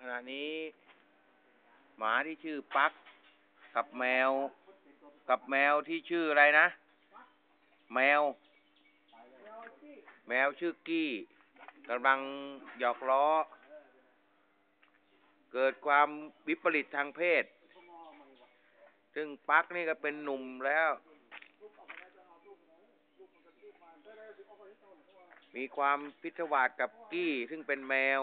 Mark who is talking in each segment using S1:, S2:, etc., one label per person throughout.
S1: ขณะนี้ หมาที่ชื่อปักกับแมว กับแมวที่ชื่ออะไรนะ แมว แมวชื่อกี้กำลังหยอกล้อ เกิดความวิปริตทางเพศ ซึ่งปักนี่ก็เป็นหนุ่มแล้ว มีความพิศวาสกับกี้ซึ่งเป็นแมว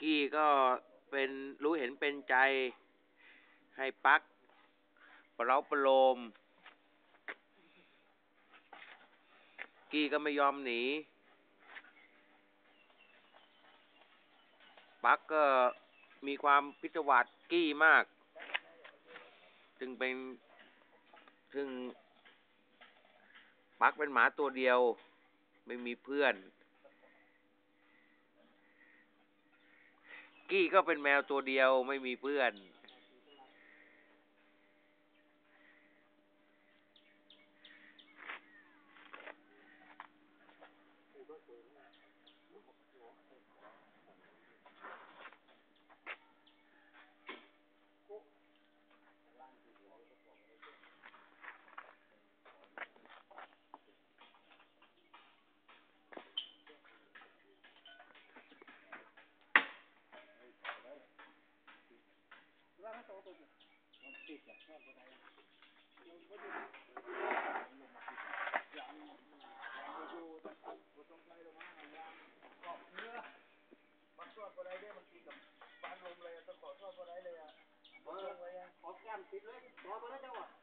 S1: กี้ก็เป็นรู้เห็นเป็นใจให้ปักประเลาประโลม กี้ก็ไม่ยอมหนี ปักก็มีความพิศวาสกี้มาก จึงเป็นซึ่งปักเป็นหมาตัวเดียว ไม่มีเพื่อน กี้ก็เป็นแมวตัวเดียวไม่มีเพื่อน
S2: ขอแก้มติดเลยขอมาแล้วเจ้าอะ